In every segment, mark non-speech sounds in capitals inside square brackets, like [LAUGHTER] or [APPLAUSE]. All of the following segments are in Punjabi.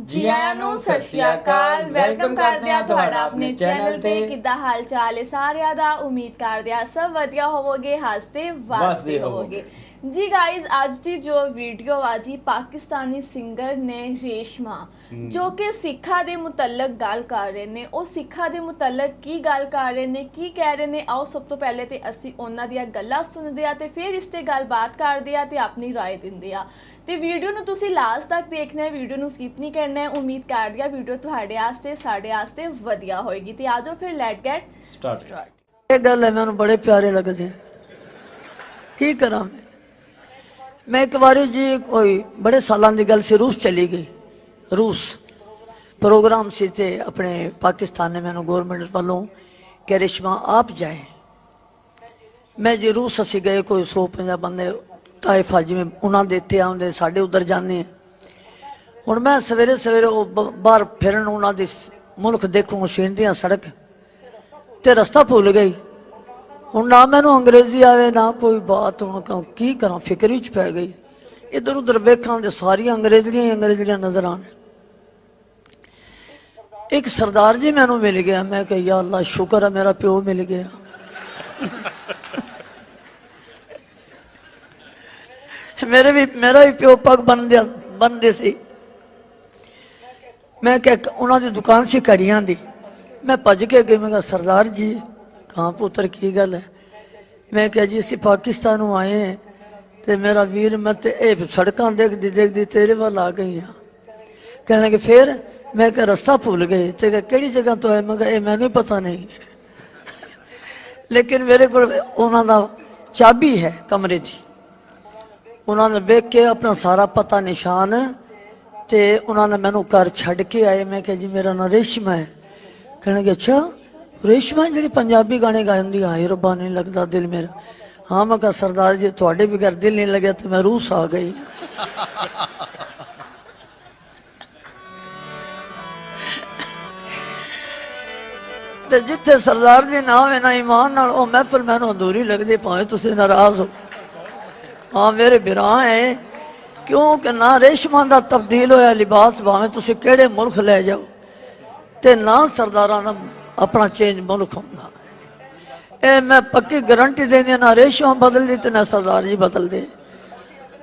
ਜੀ ਆਇਆਂ ਨੂੰ ਸਤਿ ਸ਼੍ਰੀ ਅਕਾਲ। ਵੈਲਕਮ ਕਰਦੇ ਆ ਤੁਹਾਡਾ ਆਪਣੇ ਚੈਨਲ ਤੇ। ਕਿੱਦਾਂ ਹਾਲ ਚਾਲ ਹੈ ਸਾਰਿਆਂ ਦਾ? ਉਮੀਦ ਕਰਦੇ ਆ ਸਭ ਵਧੀਆ ਹੋਵੋਗੇ ਹੱਸਦੇ ਵਸਦੇ ਵਾਸਤੇ ਹੋਵੋਗੇ। ਜੀ ਗਾਇਜ਼ ਅੱਜ ਦੀ ਜੋ ਵੀਡੀਓ ਆਜੀ ਪਾਕਿਸਤਾਨੀ ਸਿੰਗਰ ਨੇ ਰੇਸ਼ਮਾ ਜੋ ਕਿ ਸਿੱਖਾਂ ਦੇ ਮੁਤਲਕ ਗੱਲ ਕਰ ਰਹੇ ਨੇ ਉਹ ਸਿੱਖਾਂ ਦੇ ਮੁਤਲਕ ਕੀ ਗੱਲ ਕਰ ਰਹੇ ਨੇ ਕੀ ਕਹਿ ਰਹੇ ਨੇ ਆਓ ਸਭ ਤੋਂ ਪਹਿਲੇ ਤੇ ਅਸੀਂ ਉਹਨਾਂ ਦੀਆਂ ਗੱਲਾਂ ਸੁਣਦੇ ਆ ਤੇ ਫਿਰ ਇਸ ਤੇ ਗੱਲਬਾਤ ਕਰਦੇ ਆ ਤੇ ਆਪਣੀ رائے ਦਿੰਦੇ ਆ ਤੇ ਵੀਡੀਓ ਨੂੰ ਤੁਸੀਂ ਲਾਸਟ ਤੱਕ ਦੇਖਣਾ ਹੈ ਵੀਡੀਓ ਨੂੰ ਸਕਿਪ ਨਹੀਂ ਕਰਨਾ ਹੈ ਉਮੀਦ ਕਰਦੀ ਆ ਵੀਡੀਓ ਤੁਹਾਡੇ ਵਾਸਤੇ ਸਾਡੇ ਵਾਸਤੇ ਵਧੀਆ ਹੋਏਗੀ ਤੇ ਆਜੋ ਫਿਰ ਲੈਟ ਗੈਟ ਸਟਾਰਟ ਸਟਾਰਟ ਇਹ ਗੱਲ ਹੈ ਮੈਨੂੰ ਬੜੇ ਪਿਆਰੇ ਲੱਗਦੇ ਕੀ ਕਰਾਂ ਮੈਂ ਮੈਂ ਇੱਕ ਵਾਰੀ ਜੀ ਕੋਈ ਬੜੇ ਸਾਲਾਂ ਦੀ ਗੱਲ ਸੀ, ਰੂਸ ਚਲੀ ਗਈ। ਰੂਸ। ਪ੍ਰੋਗਰਾਮ ਸੀ ਤੇ ਆਪਣੇ ਪਾਕਿਸਤਾਨ ਨੇ ਮੈਨੂੰ ਗਵਰਨਮੈਂਟ ਵੱਲੋਂ ਕਿ ਰਿਸ਼ਮਾ ਆਪ ਜਾਏ। ਮੈਂ ਜੀ ਰੂਸ ਅਸੀਂ ਗਏ, ਕੋਈ 150 ਬੰਦੇ, ਤਾਇਫਾ ਜਿਵੇਂ ਉਹਨਾਂ ਦੇ ਇੱਥੇ ਆਉਂਦੇ, ਸਾਡੇ ਉਧਰ ਜਾਂਦੇ ਆ ਹੁਣ ਮੈਂ ਸਵੇਰੇ ਸਵੇਰੇ ਉਹ ਬਾਹਰ ਫਿਰਨ, ਉਹਨਾਂ ਦੀ ਮੁਲਕ ਦੇਖੂ ਸ਼ਿੰਦੀਆਂ ਸੜਕ, ਤੇ ਰਸਤਾ ਭੁੱਲ ਗਈ। ਹੁਣ ਨਾ ਮੈਨੂੰ ਅੰਗਰੇਜ਼ੀ ਆਵੇ, ਨਾ ਕੋਈ ਬਾਤ, ਹੁਣ ਕ- ਕੀ ਕਰਾਂ? ਫਿਕਰ ਵਿੱਚ ਪੈ ਗਈ। ਇਧਰ ਉਧਰ ਵੇਖਾਂ ਤੇ ਸਾਰੀਆਂ ਅੰਗਰੇਜ਼ੀਆਂ ਹੀ ਅੰਗਰੇਜ਼ੀਆਂ ਨਜ਼ਰ ਆਣ। ਇੱਕ ਸਰਦਾਰ ਜੀ ਮੈਨੂੰ ਮਿਲ ਗਿਆ। ਮੈਂ ਕਿਹਾ, ਯਾ ਅੱਲਾ, ਸ਼ੁਕਰ ਹੈ ਮੇਰਾ ਪਿਓ ਮਿਲ ਗਿਆ। ਮੇਰੇ ਵੀ, ਮੇਰਾ ਵੀ ਪਿਓ ਪੱਗ ਬੰਨਿਆ ਬੰਨਦੇ ਸੀ। ਮੈਂ ਕਿਹਾ ਕਿ ਉਹਨਾਂ ਦੀ ਦੁਕਾਨ ਸੀ ਘੜੀਆਂ ਦੀ। ਮੈਂ ਭੱਜ ਕੇ ਗਈ ਮੈਂ ਕਿਹਾ ਸਰਦਾਰ ਜੀ ਕਹਾਂ ਪੁੱਤਰ ਕੀ ਗੱਲ ਹੈ ਮੈਂ ਕਿਹਾ ਜੀ ਅਸੀਂ ਪਾਕਿਸਤਾਨ ਨੂੰ ਆਏ ਹਾਂ ਤੇ ਮੇਰਾ ਵੀਰ ਮੈਂ ਤੇ ਇਹ ਸੜਕਾਂ ਦੇਖਦੀ ਦੇਖਦੀ ਤੇਰੇ ਵੱਲ ਆ ਗਈ ਹਾਂ ਕਹਿਣ ਲੱਗੇ ਫਿਰ ਮੈਂ ਕਿਹਾ ਰਸਤਾ ਭੁੱਲ ਗਏ ਤੇ ਕਿਹਾ, ਕਿਹੜੀ ਜਗ੍ਹਾ ਤੋਂ ਹੈ ਮੈਂ ਕਿਹਾ ਇਹ ਮੈਨੂੰ ਪਤਾ ਨਹੀਂ ਲੇਕਿਨ ਮੇਰੇ ਕੋਲ ਉਹਨਾਂ ਦਾ ਚਾਬੀ ਹੈ ਕਮਰੇ ਦੀ ਉਹਨਾਂ ਨੇ ਵੇਖ ਕੇ ਆਪਣਾ ਸਾਰਾ ਪਤਾ ਨਿਸ਼ਾਨ ਤੇ ਉਹਨਾਂ ਨੇ ਮੈਨੂੰ ਘਰ ਛੱਡ ਕੇ ਆਏ ਮੈਂ ਕਿਹਾ ਜੀ ਮੇਰਾ ਨਾਂ ਰੇਸ਼ਮਾ ਹੈ ਕਹਿਣਗੇ ਅੱਛਾ ਰੇਸ਼ਮਾ ਜਿਹੜੀ ਪੰਜਾਬੀ ਗਾਣੇ ਗਾਉਂਦੀ ਆ ਹਾਏ ਰੱਬਾ ਨਹੀਂ ਲੱਗਦਾ ਦਿਲ ਮੇਰਾ ਹਾਂ ਮੈਂ ਕਿਹਾ ਸਰਦਾਰ ਜੀ ਤੁਹਾਡੇ ਵੀ ਘਰ ਦਿਲ ਨਹੀਂ ਲੱਗਿਆ ਤੇ ਮੈਂ ਰੂਸ ਆ ਗਈ ਤੇ ਜਿੱਥੇ ਸਰਦਾਰ ਜੀ ਨਾ ਹੋਵੇ ਨਾ ਇਮਾਨ ਨਾਲ ਉਹ ਮਹਿਫਲ ਮੈਨੂੰ ਅਧੂਰੀ ਲੱਗਦੀ ਭਾਵੇਂ ਤੁਸੀਂ ਨਾਰਾਜ਼ ਹੋ ਹਾਂ ਮੇਰੇ ਬਿਰਾਂ ਹੈ ਕਿਉਂਕਿ ਨਾ ਰੇਸ਼ਮਾਂ ਦਾ ਤਬਦੀਲ ਹੋਇਆ ਲਿਬਾਸ ਭਾਵੇਂ ਤੁਸੀਂ ਕਿਹੜੇ ਮੁਲਕ ਲੈ ਜਾਓ ਤੇ ਨਾ ਸਰਦਾਰਾਂ ਦਾ ਆਪਣਾ ਚੇਂਜ ਮੁਲਕ ਹੁੰਦਾ। ਇਹ ਮੈਂ ਪੱਕੀ ਗਾਰੰਟੀ ਦਿੰਦੀ ਹਾਂ, ਨਾ ਰੇਸ਼ਮਾਂ ਬਦਲਦੀ ਤੇ ਨਾ ਸਰਦਾਰ ਜੀ ਬਦਲਦੇ।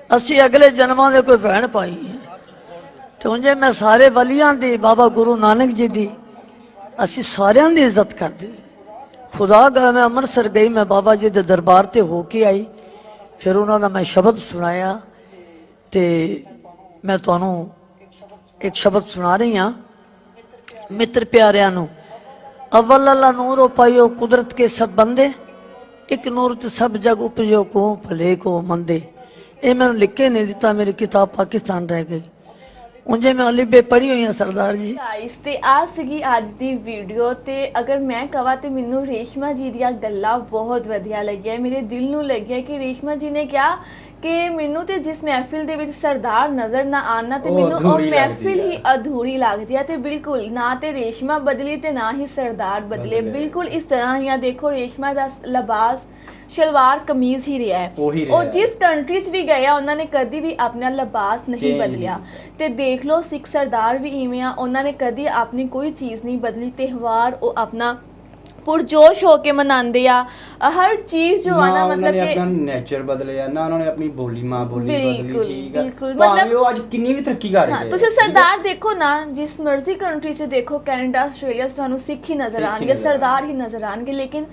ਅਸੀਂ ਅਗਲੇ ਜਨਮਾਂ ਦੇ ਕੋਈ ਭੈਣ ਪਾਈ ਹੈ ਤੇ ਉਂਝੇ ਮੈਂ ਸਾਰੇ ਵਲੀਆਂ ਦੀ ਬਾਬਾ ਗੁਰੂ ਨਾਨਕ ਜੀ ਦੀ ਅਸੀਂ ਸਾਰਿਆਂ ਦੀ ਇੱਜ਼ਤ ਕਰਦੇ। ਖੁਦਾ ਦਾ ਮੈਂ ਅੰਮ੍ਰਿਤਸਰ ਗਈ ਮੈਂ ਬਾਬਾ ਜੀ ਦੇ ਦਰਬਾਰ ਤੇ ਹੋ ਕੇ ਆਈ। ਫਿਰ ਉਹਨਾਂ ਦਾ ਮੈਂ ਸ਼ਬਦ ਸੁਣਾਇਆ ਤੇ ਮੈਂ ਤੁਹਾਨੂੰ ਇੱਕ ਸ਼ਬਦ ਸੁਣਾ ਰਹੀ ਹਾਂ। ਮਿੱਤਰ ਪਿਆਰਿਆਂ ਨੂੰ ਅਵਲ ਅੱਲਾ ਨੂਰ ਪਾਇਓ ਕੁਦਰਤ ਕੇ ਸਭ ਬੰਦੇ ਇੱਕ ਨੂਰ ਤੇ ਸਭ ਜਗ ਉਪਜੋ ਕੋ ਭਲੇ ਕੋ ਮੰਦੇ ਇਹ ਮੈਨੂੰ ਲਿਖ ਕੇ ਨਹੀਂ ਦਿੱਤਾ ਮੇਰੀ ਕਿਤਾਬ ਪਾਕਿਸਤਾਨ ਰਹਿ ਗਈ ਉਂਝੇ ਮੈਂ ਅਲੀਬੇ ਪੜ੍ਹੀ ਹੋਈ ਹਾਂ ਸਰਦਾਰ ਜੀ ਗਾਇਸ ਤੇ ਆ ਸੀਗੀ ਅੱਜ ਦੀ ਵੀਡੀਓ ਤੇ ਅਗਰ ਮੈਂ ਕਵਾ ਤੇ ਮੈਨੂੰ ਰੇਸ਼ਮਾ ਜੀ ਦੀਆਂ ਗੱਲਾਂ ਬਹੁਤ ਵਧੀਆ ਲੱਗੀਆਂ ਮੇਰੇ ਦਿਲ ਨੂੰ ਲੱਗਿਆ ਕਿ ਰੇਸ਼ਮਾ ਜੀ ਨੇ ਕਿਹਾ ਕਿ ਮੈਨੂੰ ਤੇ ਜਿਸ ਮਹਿਫਿਲ ਦੇ ਵਿੱਚ ਸਰਦਾਰ ਨਜ਼ਰ ਨਾ ਆਣਾ ਤੇ ਉਹ ਮੈਨੂੰ ਉਹ ਅਧੂਰੀ ਲੱਗਦੀ ਮਹਿਫਿਲ ਆ। ਹੀ ਅਧੂਰੀ ਲੱਗਦੀ ਹੈ ਤੇ ਬਿਲਕੁਲ ਨਾ ਤੇ ਰੇਸ਼ਮਾ ਬਦਲੀ ਤੇ ਨਾ ਹੀ ਸਰਦਾਰ ਬਦਲੇ ਬਦਲੇ। ਬਿਲਕੁਲ ਇਸ ਤਰ੍ਹਾਂ ਹੀ ਆ ਦੇਖੋ ਰੇਸ਼ਮਾ ਦਾ ਲਿਬਾਸ ਸ਼ਲਵਾਰ ਕਮੀਜ਼ ਹੀ ਰਿਹਾ ਹੈ ਉਹੀ। ਜਿਸ ਕੰਟਰੀ 'ਚ ਵੀ ਗਿਆ ਉਹਨਾਂ ਨੇ ਕਦੀ ਵੀ ਆਪਣਾ ਲਿਬਾਸ ਨਹੀਂ Change ਬਦਲਿਆ ਤੇ ਦੇਖ ਲਓ ਸਿੱਖ ਸਰਦਾਰ ਵੀ ਇਵੇਂ ਆ ਉਹਨਾਂ ਨੇ ਕਦੀ ਆਪਣੀ ਕੋਈ ਚੀਜ਼ ਨਹੀਂ ਬਦਲੀ ਤਿਉਹਾਰ ਉਹ ਆਪਣਾ ਪੁਰਜੋਸ਼ ਹੋ ਕੇ ਮਨਾਉਂਦੇ ਆ ਅ, ਹਰ ਚੀਜ਼ ਜੋ ਆ ਨਾ ਮਤਲਬ ਨੇ ਕਿ ਆਪਣਾ ਨੇਚਰ ਬਦਲਿਆ ਨਾ ਉਹਨਾਂ ਨੇ ਆਪਣੀ ਬੋਲੀ ਮਾਂ ਬੋਲੀ ਬਿਲਕੁਲ, ਬਦਲੀ ਠੀਕ ਆ ਬਿਲਕੁਲ, ਭਾਵੇਂ ਮਤਲਬ- ਉਹ ਅੱਜ ਕਿੰਨੀ ਵੀ ਤਰੱਕੀ ਕਰ ਰਹੇ ਹਾਂ ਤੁਸੀਂ? ਸਰਦਾਰ ਦੇਖੋ ਨਾ ਜਿਸ ਮਰਜ਼ੀ ਕੰਟਰੀ 'ਚ ਦੇਖੋ ਕੈਨੇਡਾ ਆਸਟ੍ਰੇਲੀਆ 'ਚ ਤੁਹਾਨੂੰ ਸਿੱਖ ਹੀ ਨਜ਼ਰ ਹੀ ਆਣਗੇ ਨਜ਼ਰ ਸਰਦਾਰ ਹੀ ਨਜ਼ਰ ਆਣਗੇ ਲੇਕਿਨ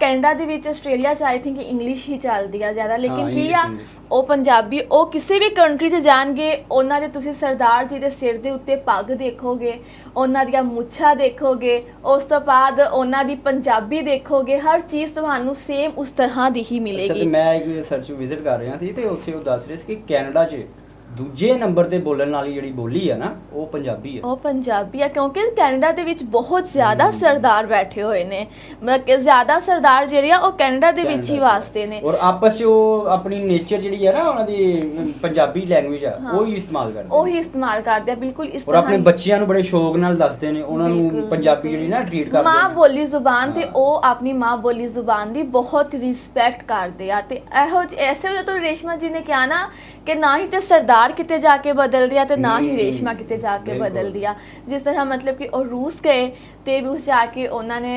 ਕੈਨੇਡਾ ਦੇ ਵਿੱਚ ਆਸਟ੍ਰੇਲੀਆ 'ਚ ਆਈ ਥਿੰਕ ਇੰਗਲਿਸ਼ ਹੀ ਚੱਲਦੀ ਆ ਜ਼ਿਆਦਾ ਲੇਕਿਨ ਕੀ English, ਆ English। ਉਹ ਪੰਜਾਬੀ ਉਹ ਕਿਸੇ ਵੀ ਕੰਟਰੀ 'ਚ ਜਾਣਗੇ ਉਹਨਾਂ ਦੇ ਤੁਸੀਂ ਸਰਦਾਰ ਜੀ ਦੇ ਸਿਰ ਦੇ ਉੱਤੇ ਪੱਗ ਦੇਖੋਗੇ ਉਹਨਾਂ ਦੀਆਂ ਮੁੱਛਾਂ ਦੇਖੋਗੇ ਉਸ ਤੋਂ ਬਾਅਦ ਉਹਨਾਂ ਦੀ ਪੰਜਾਬੀ ਦੇਖੋਗੇ ਹਰ ਚੀਜ਼ ਤੁਹਾਨੂੰ ਸੇਮ ਉਸ ਤਰ੍ਹਾਂ ਦੀ ਹੀ ਅੱਛਾ ਤੇ ਮਿਲੇਗੀ। ਮੈਂ ਇੱਕ ਸਰਚ ਵਿਜ਼ਿਟ ਕਰ ਰਿਹਾ ਸੀ ਤੇ ਉੱਥੇ ਉਹ ਦੱਸ ਰਹੇ ਸੀ ਕਿ ਕੈਨੇਡਾ 'ਚ ਦੂਜੇ ਨੰਬਰ ਤੇ ਬੋਲਣ ਵਾਲੀ ਜਿਹੜੀ ਬੋਲੀ ਆ ਨਾ ਉਹ ਪੰਜਾਬੀ ਆ ਉਹ ਪੰਜਾਬੀ ਆ ਕਿਉਂਕਿ ਕੈਨੇਡਾ ਦੇ ਵਿੱਚ ਬਹੁਤ ਜ਼ਿਆਦਾ ਸਰਦਾਰ ਬੈਠੇ ਹੋਏ ਨੇ ਮਤਲਬ ਕਿ ਜ਼ਿਆਦਾ ਸਰਦਾਰ ਜਿਹੜੇ ਆ ਉਹ ਕੈਨੇਡਾ ਦੇ ਵਿੱਚ ਹੀ। ਵਾਸਤੇ ਨੇ ਔਰ ਆਪਸ 'ਚ ਉਹ ਆਪਣੀ ਨੇਚਰ ਜਿਹੜੀ ਆ ਨਾ ਉਹਨਾਂ ਦੀ ਪੰਜਾਬੀ ਲੈਂਗੁਏਜ ਆ ਉਹ ਹੀ ਇਸਤੇਮਾਲ ਕਰਦੇ ਉਹੀ ਇਸਤੇਮਾਲ ਕਰਦੇ ਆ ਬਿਲਕੁਲ ਇਸ ਔਰ ਤਰ੍ਹਾਂ ਆਪਣੇ ਹੀ। ਬੱਚਿਆਂ ਨੂੰ ਬੜੇ ਸ਼ੌਕ ਨਾਲ ਦੱਸਦੇ ਨੇ ਉਹਨਾਂ ਨੂੰ ਪੰਜਾਬੀ। ਜਿਹੜੀ ਨਾ ਟ੍ਰੀਟ ਕਰਦੇ ਮਾਂ ਬੋਲੀ ਜ਼ੁਬਾਨ ਤੇ ਹਾਂ। ਉਹ ਆਪਣੀ ਮਾਂ ਬੋਲੀ ਜ਼ੁਬਾਨ ਦੀ ਬਹੁਤ ਰਿਸਪੈਕਟ ਕਰਦੇ ਆ ਤੇ ਇਹੋ ਜਿਹੇ ਐਸੇ ਵਜ੍ਹਾ ਤੋਂ ਰੇਸ਼ਮਾ ਜੀ ਨੇ ਕਿਹਾ ਨਾ ਕਿ ਨਾ ਹੀ ਤੇ ਸਰਦਾਰ ਕਿਤੇ ਜਾ ਕੇ ਬਦਲਦੀ ਆ ਤੇ ਨਾ ਹੀ ਰੇਸ਼ਮਾ ਕਿਤੇ ਜਾ ਕੇ। ਬਦਲਦੀ ਆ ਜਿਸ ਤਰ੍ਹਾਂ ਮਤਲਬ ਕਿ ਉਹ ਰੂਸ ਗਏ ਤੇ ਰੂਸ ਜਾ ਕੇ ਉਹਨਾਂ ਨੇ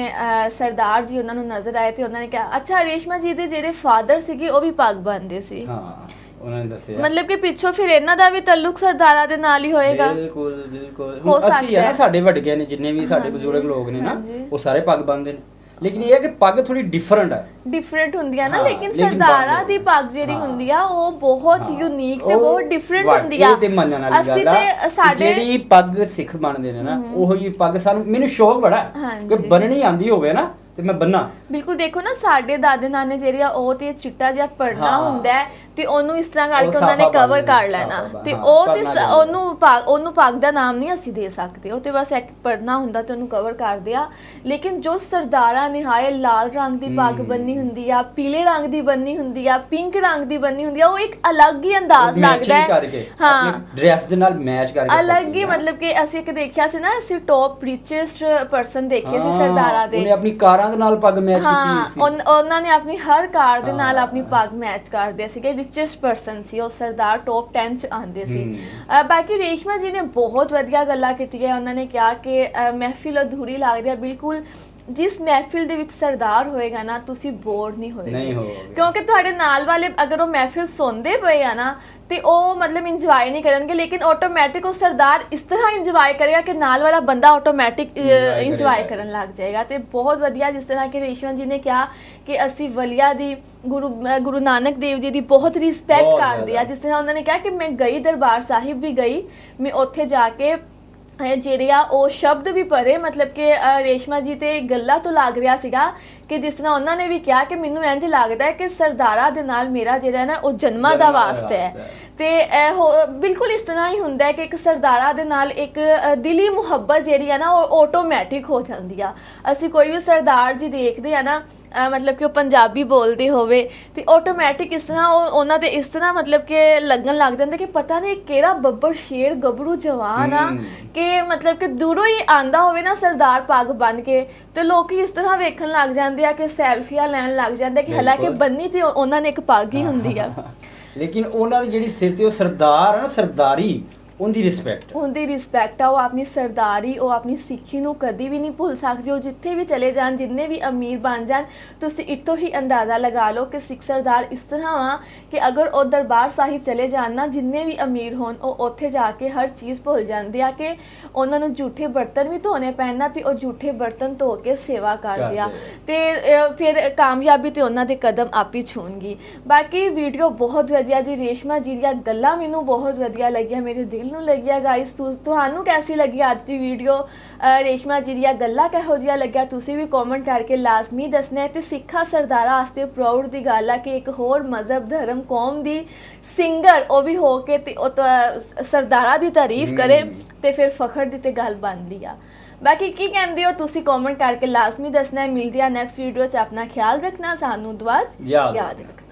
ਸਰਦਾਰ ਜੀ ਉਹਨਾਂ ਨੂੰ ਨਜ਼ਰ ਆਏ ਤੇ ਉਹਨਾਂ ਨੇ ਕਿਹਾ ਅੱਛਾ ਰੇਸ਼ਮਾ ਜੀ ਦੇ ਜਿਹੜੇ ਫਾਦਰ ਸੀਗੇ ਉਹ ਵੀ ਪੱਗ ਬੰਨਦੇ ਸੀ ਹਾਂ ਉਹਨਾਂ ਨੇ ਦੱਸਿਆ ਮਤਲਬ ਕਿ ਪਿੱਛੋਂ ਫਿਰ ਇਹਨਾਂ ਦਾ ਵੀ ਤਾਲੁਕ ਸਰਦਾਰਾਂ ਦੇ ਨਾਲ ਹੀ ਹੋਏਗਾ ਬਿਲਕੁਲ ਬਿਲਕੁਲ ਅਸੀਂ ਸਕਦਾ ਆ। ਸਾਡੇ ਵੱਡਗੇ ਨੇ ਜਿੰਨੇ ਵੀ ਸਾਡੇ ਬਜ਼ੁਰਗ ਲੋਕ ਨੇ ਨਾ। ਉਹ ਸਾਰੇ ਪੱਗ ਬੰਨਦੇ ਨੇ ਲੇਕਿਨ ਇਹ ਹੈ ਕਿ ਪੱਗ ਥੋੜੀ ਡਿਫਰੈਂਟ ਹੈ ਡਿਫਰੈਂਟ ਹੁੰਦੀਆਂ ਨਾ ਹਾਂ, ਲੇਕਿਨ ਲੇਕਿਨ ਸਰਦਾਰਾਂ ਦੀ ਪੱਗ ਜਿਹੜੀ ਹਾਂ। ਹੁੰਦੀ ਆ ਉਹ ਬਹੁਤ ਯੂਨੀਕ ਤੇ ਉਹ ਬਹੁਤ ਡਿਫਰੈਂਟ ਵਾਕਈ ਹੁੰਦੀ ਆ ਤੇ ਮੰਨਣ ਵਾਲੀ ਅਸੀਂ ਗੱਲ ਆ ਤੇ ਕਿ ਸਾਡੇ ਜਿਹੜੀ ਪੱਗ ਸਿੱਖ ਬਣਦੇ ਨੇ ਨਾ ਉਹੋ ਹੀ ਪੱਗ ਸਾਨੂੰ ਮੈਨੂੰ ਸ਼ੌਕ ਬੜਾ ਹੈ ਹਾਂਜੀ। ਕਿ ਬੰਨਣੀ ਆਂਦੀ ਹੋਵੇ ਨਾ ਤੇ ਮੈਂ ਬੰਨਾ ਬਿਲਕੁਲ ਦੇਖੋ ਨਾ ਸਾਡੇ ਦਾਦੇ ਨਾਨੇ ਜਿਹੜੇ ਆ ਉਹ ਤੇ ਚਿੱਟਾ ਜਿਹਾ ਪੜਨਾ ਹਾਂ। ਹੁੰਦਾ ਹੈ ਤੇ ਉਹਨੂੰ ਇਸ ਤਰ੍ਹਾਂ ਕਰਕੇ ਉਹਨਾਂ ਨੇ ਕਵਰ ਕਰ ਲੈਣਾ, ਤੇ ਉਹ ਤੇ ਸ-। ਉਹਨੂੰ ਉਹਨੂੰ ਪੱਗ ਦਾ ਨਾਮ ਨਹੀਂ ਅਸੀਂ ਦੇ ਸਕਦੇ ਉਹ ਤੇ ਬਸ ਇੱਕ ਪੜਨਾ ਹੁੰਦਾ ਤੇ ਉਹਨੂੰ ਕਵਰ ਕਰ ਦਿਆ ਲੇਕਿਨ ਜੋ ਸਰਦਾਰਾਂ ਨੇ ਹਾਏ ਲਾਲ ਰੰਗ ਦੀ ਹਮ। ਬੰਨੀ ਹੁੰਦੀ ਆ ਪੀਲੇ ਰੰਗ ਦੀ ਬੰਨੀ ਹੁੰਦੀ ਆ ਪਿੰਕ ਰੰਗ ਦੀ ਬੰਨੀ ਹੁੰਦੀ ਆ ਉਹ ਇੱਕ ਅਲੱਗ ਹੀ ਅੰਦਾਜ਼ ਲੱਗਦਾ ਹੈ ਹਾਂ ਡਰੈਸ ਦੇ ਨਾਲ ਮੈਚ ਕਰਕੇ ਅਲੱਗ ਹੀ। ਮਤਲਬ ਕਿ ਅਸੀਂ ਇੱਕ ਦੇਖਿਆ ਸੀ ਨਾ ਅਸੀਂ ਟੌਪ ਰਿਚੈਸਟ ਪਰਸਨ ਦੇਖੇ ਸੀ ਸਰਦਾਰਾਂ ਦੇ ਉਹਨੇ ਆਪਣੀ ਕਾਰਾਂ ਦੇ ਨਾਲ ਪੱਗ ਮੈਚ ਕੀਤੀ ਸੀ ਉਹਨਾਂ ਨੇ ਆਪਣੀ ਹਰ ਕਾਰ ਦੇ ਨਾਲ। ਆਪਣੀ ਪੱਗ ਮੈਚ ਕਰਦੇ ਸੀਗੇ ਰਿਚੈਸਟ ਪਰਸਨ ਸੀ ਉਹ ਸਰਦਾਰ ਟੌਪ 10 ਚ ਆਉਂਦੇ ਸੀ। ਬਾਕੀ ਰੇਸ਼ਮਾ ਜੀ ਨੇ ਬਹੁਤ ਵਧੀਆ ਗੱਲਾਂ ਕੀਤੀਆਂ। ਉਹਨਾਂ ਨੇ ਕਿਹਾ ਕਿ ਮਹਿਫਿਲ ਅਧੂਰੀ ਲੱਗਦੀ ਹੈ। ਬਿਲਕੁਲ ਜਿਸ ਮਹਿਫਿਲ ਦੇ ਵਿੱਚ ਸਰਦਾਰ ਹੋਏਗਾ ਨਾ ਤੁਸੀਂ ਬੋਰ ਨਹੀਂ ਹੋਏਗੇ ਨਹੀਂ ਹੋਵੋਗੇ। ਕਿਉਂਕਿ ਤੁਹਾਡੇ ਨਾਲ ਵਾਲੇ ਅਗਰ ਉਹ ਮਹਿਫਿਲ ਸੁਣਦੇ ਪਏ ਆ ਨਾ ਤੇ ਉਹ ਮਤਲਬ ਇੰਜੋਏ ਨਹੀਂ ਕਰਨਗੇ ਲੇਕਿਨ ਆਟੋਮੈਟਿਕ ਉਹ ਸਰਦਾਰ ਇਸ ਤਰ੍ਹਾਂ ਇੰਜੋਏ ਕਰੇਗਾ ਕਿ ਨਾਲ ਵਾਲਾ ਬੰਦਾ ਆਟੋਮੈਟਿਕ ਇੰਜੋਏ। ਕਰਨ ਲੱਗ ਜਾਏਗਾ ਤੇ ਬਹੁਤ ਵਧੀਆ ਜਿਸ ਤਰ੍ਹਾਂ ਕਿ ਰੇਸ਼ਮਾ ਜੀ ਨੇ ਕਿਹਾ ਕਿ ਅਸੀਂ ਵਲੀਆ ਦੀ ਗੁਰੂ ਗੁਰੂ ਨਾਨਕ ਦੇਵ ਜੀ ਦੀ ਬਹੁਤ ਰਿਸਪੈਕਟ ਕਰਦੇ ਆ। ਜਿਸ ਤਰ੍ਹਾਂ ਉਹਨਾਂ ਨੇ ਕਿਹਾ ਕਿ ਮੈਂ ਗਈ ਦਰਬਾਰ ਸਾਹਿਬ ਵੀ ਗਈ ਮੈਂ ਉੱਥੇ ਜਾ ਕੇ ਜਿਹੜੇ ਆ ਉਹ ਸ਼ਬਦ ਵੀ ਪੜ੍ਹੇ ਮਤਲਬ ਕਿ ਰੇਸ਼ਮਾ ਜੀ ਤੇ ਗੱਲਾਂ ਤੋਂ ਲੱਗ ਰਿਹਾ ਸੀਗਾ ਕਿ ਜਿਸ ਤਰ੍ਹਾਂ ਉਹਨਾਂ ਨੇ ਵੀ ਕਿਹਾ ਕਿ ਮੈਨੂੰ ਇੰਜ ਲੱਗਦਾ ਹੈ ਕਿ ਸਰਦਾਰਾ ਦੇ ਨਾਲ ਮੇਰਾ ਜਿਹੜਾ ਨਾ ਉਹ ਜਨਮਾਂ ਦਾ ਵਾਸਤਾ ਹੈ। ਤੇ ਬਿਲਕੁਲ ਇਸ ਤਰ੍ਹਾਂ ਹੀ ਹੁੰਦਾ ਹੈ ਕਿ ਇੱਕ ਸਰਦਾਰਾ ਦੇ ਨਾਲ ਇੱਕ ਦਿਲੀ ਮੁਹੱਬਤ ਜਿਹੜੀ ਹੈ ਨਾ ਉਹ ਆਟੋਮੈਟਿਕ ਹੋ ਜਾਂਦੀ ਆ ਅਸੀਂ ਕੋਈ ਵੀ ਸਰਦਾਰ ਜੀ ਦੇਖਦੇ ਆ ਨਾ ਮਤਲਬ ਕਿ ਉਹ ਪੰਜਾਬੀ ਬੋਲਦੇ ਹੋਵੇ ਤੇ ਆਟੋਮੈਟਿਕ ਇਸ ਤਰ੍ਹਾਂ ਉਹ ਉਹਨਾਂ ਦੇ ਇਸ ਤਰ੍ਹਾਂ ਮਤਲਬ ਕਿ ਲੱਗਣ ਲੱਗ ਜਾਂਦਾ ਕਿ ਪਤਾ ਨਹੀਂ ਕਿਹੜਾ ਬੱਬਰ ਸ਼ੇਰ ਗੱਭਰੂ ਜਵਾਨ ਆ। ਕਿ ਮਤਲਬ ਕਿ ਦੂਰੋਂ ਹੀ ਆਂਦਾ ਹੋਵੇ ਨਾ ਸਰਦਾਰ ਪੱਗ ਬੰਨ ਕੇ ਤੇ ਲੋਕੀ ਇਸ ਤਰ੍ਹਾਂ ਵੇਖਣ ਲੱਗ ਜਾਂਦੇ ਆ ਕਿ ਸੈਲਫੀਆਂ ਲੈਣ ਲੱਗ ਜਾਂਦੇ ਕਿ ਹਾਲਾਂਕਿ। ਬੰਨੀ ਤੇ ਉਹਨਾਂ ਨੇ ਇੱਕ ਪੱਗ ਹੀ ਹੁੰਦੀ ਆ [LAUGHS] ਲੇਕਿਨ ਉਹਨਾਂ ਦੀ ਜਿਹੜੀ ਸਿਰ ਤੇ ਉਹ ਸਰਦਾਰ ਆ ਨਾ ਸਰਦਾਰੀ। ਉਹਦੀ ਰਿਸਪੈਕਟ ਉਹਦੀ ਰਿਸਪੈਕਟ ਆ ਉਹ ਆਪਣੀ ਸਰਦਾਰੀ ਉਹ ਆਪਣੀ ਸਿੱਖੀ ਨੂੰ ਕਦੀ ਵੀ ਨਹੀਂ ਭੁੱਲ ਸਕਦੇ ਉਹ ਜਿੱਥੇ ਵੀ ਚਲੇ ਜਾਣ ਜਿੰਨੇ ਵੀ ਅਮੀਰ ਬਣ ਜਾਣ ਤੁਸੀਂ ਇੱਥੋਂ ਹੀ ਅੰਦਾਜ਼ਾ ਲਗਾ ਲਓ ਕਿ ਸਿੱਖ ਸਰਦਾਰ ਇਸ ਤਰ੍ਹਾਂ ਵਾ ਕਿ ਅਗਰ ਉਹ ਦਰਬਾਰ ਸਾਹਿਬ ਚਲੇ ਜਾਣ ਨਾ ਜਿੰਨੇ ਵੀ ਅਮੀਰ ਹੋਣ ਉਹ ਉੱਥੇ ਜਾ ਕੇ ਹਰ ਚੀਜ਼ ਭੁੱਲ ਜਾਂਦੇ ਆ ਕਿ ਉਹਨਾਂ ਨੂੰ ਝੂਠੇ ਬਰਤਨ ਵੀ ਧੋਣੇ ਪੈਣਾ ਤੇ ਉਹ ਝੂਠੇ ਬਰਤਨ ਧੋ ਕੇ ਸੇਵਾ ਕਰਦੇ ਆ। ਤੇ ਫਿਰ ਕਾਮਯਾਬੀ ਤੇ ਉਹਨਾਂ ਦੇ ਕਦਮ ਆਪੀ ਛੂਣਗੀ। ਬਾਕੀ ਵੀਡੀਓ ਬਹੁਤ ਵਧੀਆ ਜੀ ਰੇਸ਼ਮਾ ਜੀ ਦੀਆਂ ਗੱਲਾਂ ਮੈਨੂੰ ਬਹੁਤ ਵਧੀਆ ਲੱਗੀਆਂ ਮੇਰੇ ਦਿਲ ਨੂੰ ਲੱਗਿਆ ਗਾਇਸ ਤੁਹਾਨੂੰ ਕੈਸੀ ਲੱਗੀ ਅੱਜ ਦੀ ਵੀਡੀਓ ਰੇਸ਼ਮਾ ਜੀ ਦੀਆਂ ਗੱਲਾਂ ਕਿਹੋ ਜਿਹਾ ਲੱਗਿਆ? ਤੁਸੀਂ ਵੀ ਕਮੈਂਟ ਕਰਕੇ ਲਾਜ਼ਮੀ ਦੱਸਣਾ ਤੇ ਸਿੱਖਾ ਸਰਦਾਰਾ ਵਾਸਤੇ ਪ੍ਰਾਊਡ ਦੀ ਗੱਲ ਆ ਕਿ ਇੱਕ ਹੋਰ ਮਜ਼ਹਬ ਧਰਮ ਕੌਮ ਦੀ ਸਿੰਗਰ ਉਹ ਵੀ ਹੋ ਕੇ ਤੇ ਸਰਦਾਰਾ ਦੀ ਤਾਰੀਫ ਕਰੇ। ਤੇ ਫਿਰ ਫਖਰ ਦੀ ਤੇ ਗੱਲ ਬਣਦੀ ਆ। ਬਾਕੀ ਕੀ ਕਹਿੰਦੇ ਹੋ? ਤੁਸੀਂ ਕਮੈਂਟ ਕਰਕੇ ਲਾਜ਼ਮੀ ਦੱਸਣਾ ਮਿਲਦੀ ਆ ਨੈਕਸਟ ਵੀਡੀਓ 'ਚ। ਆਪਣਾ ਖਿਆਲ ਰੱਖਣਾ ਸਾਨੂੰ ਦੁਆਜ ਯਾਦ ਰੱਖਣਾ।